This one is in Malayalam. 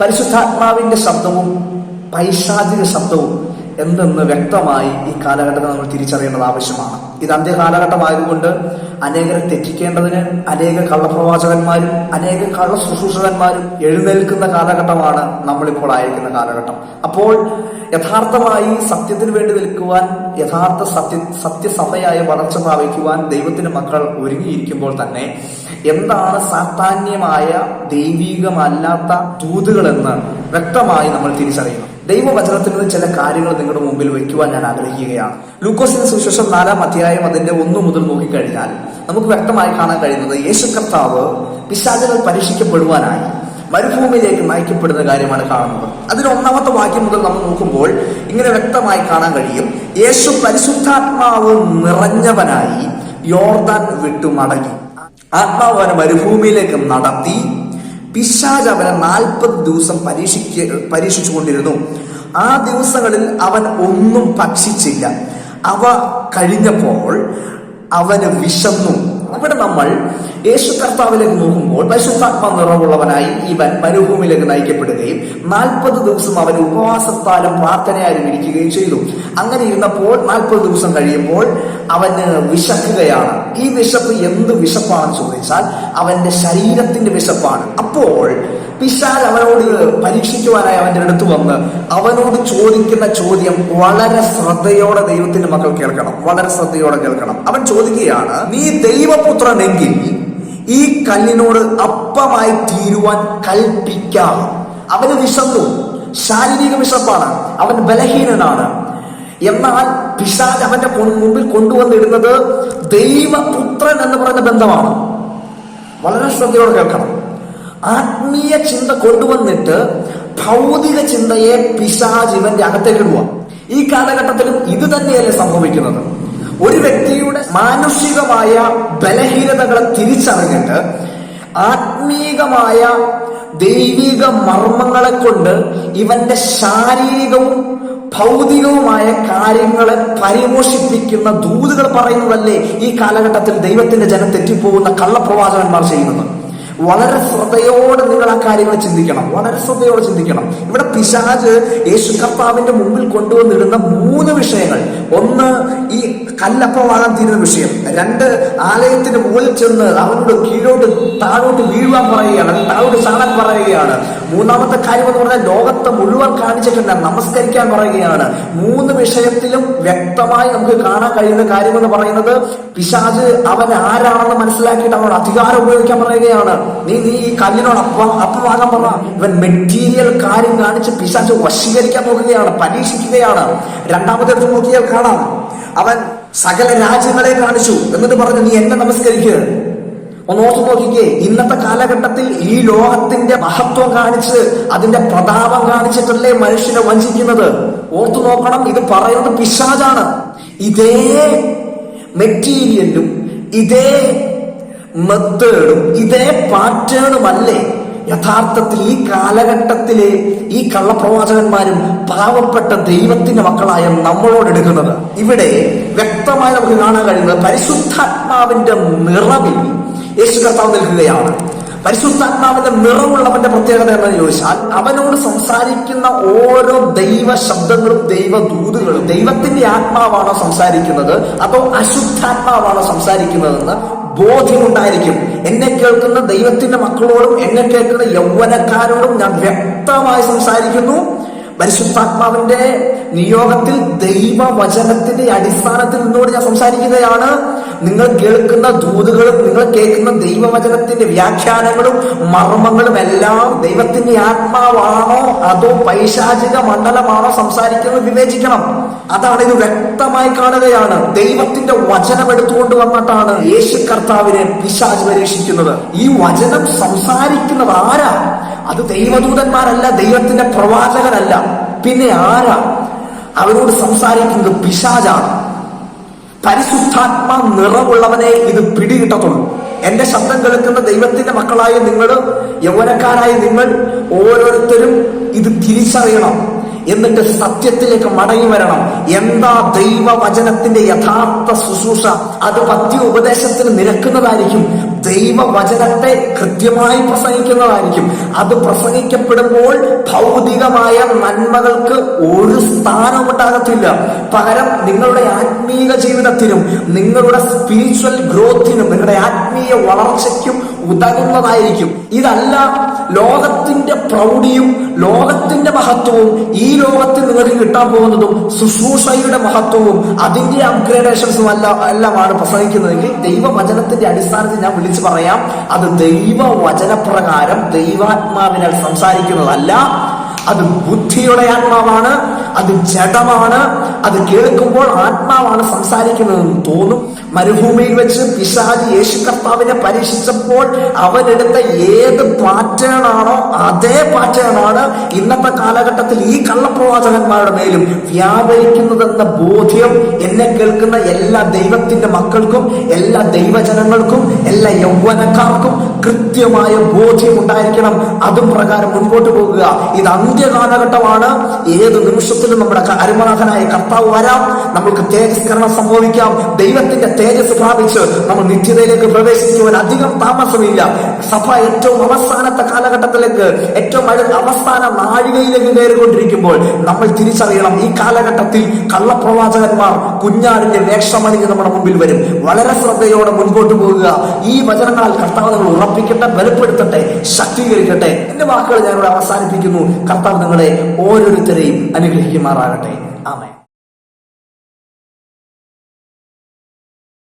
പരിശുദ്ധാത്മാവിന്റെ ശബ്ദവും പൈശാചിക ശബ്ദവും എന്തെന്ന് വ്യക്തമായി ഈ കാലഘട്ടത്തിൽ നമ്മൾ തിരിച്ചറിയേണ്ടത് ആവശ്യമാണ്. ഇത് അന്ത്യകാലഘട്ടമായതുകൊണ്ട് അനേകരെ തെറ്റിക്കേണ്ടതിന് അനേക കള്ളപ്രവാചകന്മാരും അനേക കള്ള ശുശ്രൂഷകന്മാരും എഴുന്നേൽക്കുന്ന കാലഘട്ടമാണ് നമ്മളിപ്പോൾ ആയിരിക്കുന്ന കാലഘട്ടം. അപ്പോൾ യഥാർത്ഥമായി സത്യത്തിന് വേണ്ടി നിൽക്കുവാൻ യഥാർത്ഥ സത്യ സത്യസഭയായ വളർച്ച പ്രാപിക്കുവാൻ ദൈവത്തിന്റെ മക്കൾ ഒരുങ്ങിയിരിക്കുമ്പോൾ തന്നെ എന്താണ് സാധാന്യമായ ദൈവീകമല്ലാത്ത ദൂതുകളെന്ന് വ്യക്തമായി നമ്മൾ തിരിച്ചറിയണം. ദൈവവചനത്തിൽ നിന്ന് ചില കാര്യങ്ങൾ നിങ്ങളുടെ മുമ്പിൽ വയ്ക്കുവാൻ ഞാൻ ആഗ്രഹിക്കുകയാണ്. ലൂക്കോസിന്റെ സുശേഷം നാലാം അധ്യായം അതിന്റെ ഒന്നു മുതൽ നോക്കിക്കഴിഞ്ഞാൽ നമുക്ക് വ്യക്തമായി കാണാൻ കഴിയുന്നത് യേശു കർത്താവ് പിശാചകൾ പരീക്ഷിക്കപ്പെടുവാനായി മരുഭൂമിയിലേക്ക് നയിക്കപ്പെടുന്ന കാര്യമാണ് കാണുന്നത്. അതിലൊന്നാമത്തെ വാക്യം മുതൽ നമ്മൾ നോക്കുമ്പോൾ ഇങ്ങനെ വ്യക്തമായി കാണാൻ കഴിയും. യേശു പരിശുദ്ധാത്മാവ് നിറഞ്ഞവനായി യോർദാൻ വിട്ടു മടങ്ങി ആത്മാവ് മരുഭൂമിയിലേക്ക് നടത്തി പിശാജ് അവനെ നാൽപ്പത് ദിവസം പരീക്ഷിക്ക പരീക്ഷിച്ചു കൊണ്ടിരുന്നു ആ ദിവസങ്ങളിൽ അവൻ ഒന്നും ഭക്ഷിച്ചില്ല. അവ കഴിഞ്ഞപ്പോൾ അവന് വിശന്നു. ഇവിടെ നമ്മൾ യേശു കർത്താവിലേക്ക് നോക്കുമ്പോൾ പരിശുദ്ധാത്മ നിറവുള്ളവനായി ഇവൻ മരുഭൂമിയിലേക്ക് നയിക്കപ്പെടുകയും നാൽപ്പത് ദിവസം അവൻ ഉപവാസത്താലും പ്രാർത്ഥനയാലും ഇരിക്കുകയും ചെയ്തു. അങ്ങനെ ഇരുന്നപ്പോൾ നാൽപ്പത് ദിവസം കഴിയുമ്പോൾ അവന് വിശക്കുകയാണ്. ഈ വിശപ്പ് എന്ത് വിശപ്പാണെന്ന് ചോദിച്ചാൽ അവന്റെ ശരീരത്തിന്റെ വിശപ്പാണ്. അപ്പോൾ പിശാൽ അവനോട് പരീക്ഷിക്കുവാനായി അവന്റെ അടുത്ത് വന്ന് അവനോട് ചോദിക്കുന്ന ചോദ്യം വളരെ ശ്രദ്ധയോടെ ദൈവത്തിന്റെ മക്കൾ കേൾക്കണം. വളരെ ശ്രദ്ധയോടെ കേൾക്കണം. അവൻ ചോദിക്കുകയാണ് നീ ദൈവപുത്രനെങ്കിൽ ഈ കല്ലിനോട് അപ്പമായി തീരുവാൻ കൽപ്പിക്കാം. അവന് വിശന്നു. ശാരീരിക വിശപ്പാണ്. അവൻ ബലഹീനനാണ്. എന്നാൽ പിശാജ് അവന്റെ മുമ്പിൽ കൊണ്ടുവന്നിടുന്നത് ദൈവപുത്രൻ എന്ന് പറയുന്ന ബന്ധമാണ്. വളരെ ശ്രദ്ധയോടെ കേൾക്കണം. ആത്മീയ ചിന്ത കൊണ്ടുവന്നിട്ട് ഭൗതിക ചിന്തയെ പിശാജ് ഇവന്റെ അകത്തേക്ക് ഇടുക ഈ കാലഘട്ടത്തിലും ഇത് തന്നെയല്ലേ സംഭവിക്കുന്നത്. ഒരു വ്യക്തിയുടെ മാനുഷികമായ ബലഹീനതകളെ തിരിച്ചറിഞ്ഞിട്ട് ആത്മീകമായ ദൈവിക മർമ്മങ്ങളെ കൊണ്ട് ഇവന്റെ ശാരീരികവും ഭൗതികവുമായ കാര്യങ്ങളെ പരിമോഷിപ്പിക്കുന്ന ദൂതുകൾ പറയുന്നതല്ലേ ഈ കാലഘട്ടത്തിൽ ദൈവത്തിന്റെ ജനം തെറ്റിപ്പോകുന്ന കള്ളപ്രവാചകന്മാർ ചെയ്യുന്നത്. വളരെ ശ്രദ്ധയോടെ നിങ്ങൾ ആ കാര്യങ്ങൾ ചിന്തിക്കണം. വളരെ ശ്രദ്ധയോടെ ചിന്തിക്കണം. ഇവിടെ പിശാജ് യേശു കർത്താവിന്റെ മുമ്പിൽ കൊണ്ടുവന്നിടുന്ന മൂന്ന് വിഷയങ്ങൾ. ഒന്ന് ഈ കല്ലപ്പമാകാൻ തീരുന്ന വിഷയം. രണ്ട് ആലയത്തിന്റെ മുകളിൽ ചെന്ന് അവനോട് കീഴോട്ട് താഴോട്ട് വീഴുവാൻ പറയുകയാണ്. താഴോട്ട് ചാടാൻ പറയുകയാണ്. മൂന്നാമത്തെ കാര്യം എന്ന് പറഞ്ഞാൽ ലോകത്തെ മുഴുവൻ കാണിച്ചിട്ടില്ല നമസ്കരിക്കാൻ പറയുകയാണ്. മൂന്ന് വിഷയത്തിലും വ്യക്തമായി നമുക്ക് കാണാൻ കഴിയുന്ന കാര്യം എന്ന് പറയുന്നത് പിശാജ് അവൻ ആരാണെന്ന് മനസ്സിലാക്കിയിട്ട് അവനോട് അധികാരം ഉപയോഗിക്കാൻ പറയുകയാണ്. നീ നീ ഈ കല്ലിനോട് അപ്പ അപ്പമാകാൻ പറഞ്ഞ ഇവൻ മെറ്റീരിയൽ കാര്യം കാണിച്ച് പിശാച്ച് വശീകരിക്കാൻ നോക്കുകയാണ് പരീക്ഷിക്കുകയാണ്. രണ്ടാമത്തെ നോക്കിയാൽ കാണാം. അവൻ സകല രാജ്യങ്ങളെ കാണിച്ചു എന്നിട്ട് പറഞ്ഞു നീ എന്നെ നമസ്കരിക്കുക ഒന്ന് ഓർത്തു നോക്കിക്കേ ഇന്നത്തെ കാലഘട്ടത്തിൽ ഈ ലോകത്തിന്റെ മഹത്വം കാണിച്ച് അതിന്റെ പ്രതാപം കാണിച്ചിട്ടല്ലേ മനുഷ്യനെ വഞ്ചിക്കുന്നത്? ഓർത്തു നോക്കണം ഇത് പറയുന്നത് പിശാചാണ്. ഇതേ മെറ്റീരിയലും ഇതേ മെത്തേഡും ഇതേ പാറ്റേണുമല്ലേ? യഥാർത്ഥത്തിൽ ഈ കാലഘട്ടത്തിലെ ഈ കള്ളപ്രവാചകന്മാരും പാവപ്പെട്ട ദൈവത്തിന്റെ മക്കളായ നമ്മളോട് എടുക്കുന്നത്. ഇവിടെ വ്യക്തമായി നമുക്ക് കാണാൻ കഴിയുന്നത് പരിശുദ്ധാത്മാവിന്റെ നിറവിൽ യേശു കർത്താവ് നിൽക്കുകയാണ്. പരിശുദ്ധാത്മാവിന്റെ നിറമുള്ളവന്റെ പ്രത്യേകത എന്ന് ചോദിച്ചാൽ അവനോട് സംസാരിക്കുന്ന ഓരോ ദൈവ ശബ്ദങ്ങളും ദൈവ ദൂതുകളും ദൈവത്തിന്റെ ആത്മാവാണോ സംസാരിക്കുന്നത്? അതോ അശുദ്ധാത്മാവാണോ സംസാരിക്കുന്നതെന്ന് ബോധ്യമുണ്ടായിരിക്കും. എന്നെ കേൾക്കുന്ന ദൈവത്തിന്റെ മക്കളോടും എന്നെ കേൾക്കുന്ന യൗവനക്കാരോടും ഞാൻ വ്യക്തമായി സംസാരിക്കുന്നു. പരിശുദ്ധാത്മാവിന്റെ നിയോഗത്തിൽ ദൈവവചനത്തിന്റെ അടിസ്ഥാനത്തിൽ നിന്നുകൊണ്ട് ഞാൻ സംസാരിക്കുകയാണ്. നിങ്ങൾ കേൾക്കുന്ന ദൂതുകളും നിങ്ങൾ കേൾക്കുന്ന ദൈവവചനത്തിന്റെ വ്യാഖ്യാനങ്ങളും മർമ്മങ്ങളും എല്ലാം ദൈവത്തിന്റെ ആത്മാവാണോ അതോ പൈശാചിക മണ്ഡലമാണോ സംസാരിക്കുന്നത് വിവേചിക്കണം. അതാണ് ഇത് വ്യക്തമായി കാണുകയാണ്. ദൈവത്തിന്റെ വചനം എടുത്തുകൊണ്ട് വന്നിട്ടാണ് യേശു കർത്താവിനെ പിശാജ് പരീക്ഷിക്കുന്നത്. ഈ വചനം സംസാരിക്കുന്നത് ആരാ? അത് ദൈവദൂതന്മാരല്ല ദൈവത്തിന്റെ പ്രവാചകരല്ല. പിന്നെ ആരാ? അവരോട് സംസാരിക്കുന്നത് പിശാചാണ്. പരിശുദ്ധാത്മ നിറവുള്ളവനെ ഇത് പിടികിട്ടത്തുള്ളൂ. എന്റെ ശബ്ദം കേൾക്കുന്ന ദൈവത്തിന്റെ മക്കളായ നിങ്ങൾ യൗവനക്കാരായ നിങ്ങൾ ഓരോരുത്തരും ഇത് തിരിച്ചറിയണം. എന്നിട്ട് സത്യത്തിലേക്ക് മടങ്ങി വരണം. എന്താ ദൈവവചനത്തിന്റെ യഥാർത്ഥ ശുശ്രൂഷ? അത് പത്യ ഉപദേശത്തിന് നിരക്കുന്നതായിരിക്കും. ദൈവവചനത്തെ കൃത്യമായി പ്രസംഗിക്കുന്നതായിരിക്കും. അത് പ്രസംഗിക്കപ്പെടുമ്പോൾ ഭൗതികമായ നന്മകൾക്ക് ഒരു സ്ഥാനം ഉണ്ടാകത്തില്ല പകരം നിങ്ങളുടെ ആത്മീയ ജീവിതത്തിനും നിങ്ങളുടെ സ്പിരിച്വൽ ഗ്രോത്തിനും നിങ്ങളുടെ ആത്മീയ വളർച്ചയ്ക്കും ഉതകുന്നതായിരിക്കും. ഇതല്ല ലോകത്തിന്റെ പ്രൗഢിയും ലോകത്തിന്റെ മഹത്വവും ഈ ലോകത്തിൽ നിങ്ങൾക്ക് കിട്ടാൻ പോകുന്നതും ശുശ്രൂഷയുടെ മഹത്വവും അതിന്റെ അപ്ഗ്രേഡേഷൻസും അല്ല എല്ലാമാണ് പ്രസംഗിക്കുന്നതെങ്കിൽ ദൈവവചനത്തിന്റെ അടിസ്ഥാനത്തിൽ ഞാൻ വിളിച്ചു പറയാം. അത് ദൈവവചനപ്രകാരം ദൈവാത്മാവിനാൽ സംസാരിക്കുന്നതല്ല. അത് ബുദ്ധിയുടെ ആത്മാവാണ്. അത് ജഡമാണ്. അത് കേൾക്കുമ്പോൾ ആത്മാവാണ് സംസാരിക്കുന്നതെന്ന് തോന്നും. മരുഭൂമിയിൽ വെച്ച് പിശാജ് യേശു കർത്താവിനെ പരീക്ഷിച്ചപ്പോൾ അവനെടുത്ത ഏത് പാറ്റേൺ ആണോ അതേ പാറ്റേൺ ആണ് ഇന്നത്തെ കാലഘട്ടത്തിൽ ഈ കള്ളപ്രവാചകന്മാരുടെ മേലും വ്യാപരിക്കുന്നതെന്ന ബോധ്യം എന്നെ കേൾക്കുന്ന എല്ലാ ദൈവത്തിന്റെ മക്കൾക്കും എല്ലാ ദൈവജനങ്ങൾക്കും എല്ലാ യൗവനക്കാർക്കും കൃത്യമായ ബോധ്യം ഉണ്ടായിരിക്കണം. അതും പ്രകാരം മുൻപോട്ട് പോകുക. ഇത് അന്ത്യകാലഘട്ടമാണ്. ഏത് നിമിഷത്തിലും നമ്മുടെ അരുമനാഥനായ കർത്താവ് വരാം. നമ്മൾക്ക് തേജസ്കരണം സംഭവിക്കാം. ദൈവത്തിന്റെ തേജസ് പ്രാപിച്ച് നമ്മൾ നിത്യതയിലേക്ക് പ്രവേശിക്കുവാൻ അധികം താമസമില്ല. സഭ ഏറ്റവും അവസാനത്തെ കാലഘട്ടത്തിലേക്ക് ഏറ്റവും അവസാന നാഴികയിലേക്ക് കയറിക്കൊണ്ടിരിക്കുമ്പോൾ നമ്മൾ തിരിച്ചറിയണം ഈ കാലഘട്ടത്തിൽ കള്ളപ്രവാചകന്മാർ കുഞ്ഞാടിന്റെ വേഷമണിഞ്ഞ് നമ്മുടെ മുമ്പിൽ വരും. വളരെ ശ്രദ്ധയോടെ മുൻപോട്ട് പോകുക ഈ വചനങ്ങളാൽ കർത്താവ് നിങ്ങൾ ഉറപ്പിക്കട്ടെ ബലപ്പെടുത്തട്ടെ ശക്തീകരിക്കട്ടെ. എന്റെ വാക്കുകൾ ഞാനിവിടെ അവസാനിപ്പിക്കുന്നു. കർത്താവ് നിങ്ങളെ ഓരോരുത്തരെയും അനുഗ്രഹിക്കുമാറാകട്ടെ. ആമേ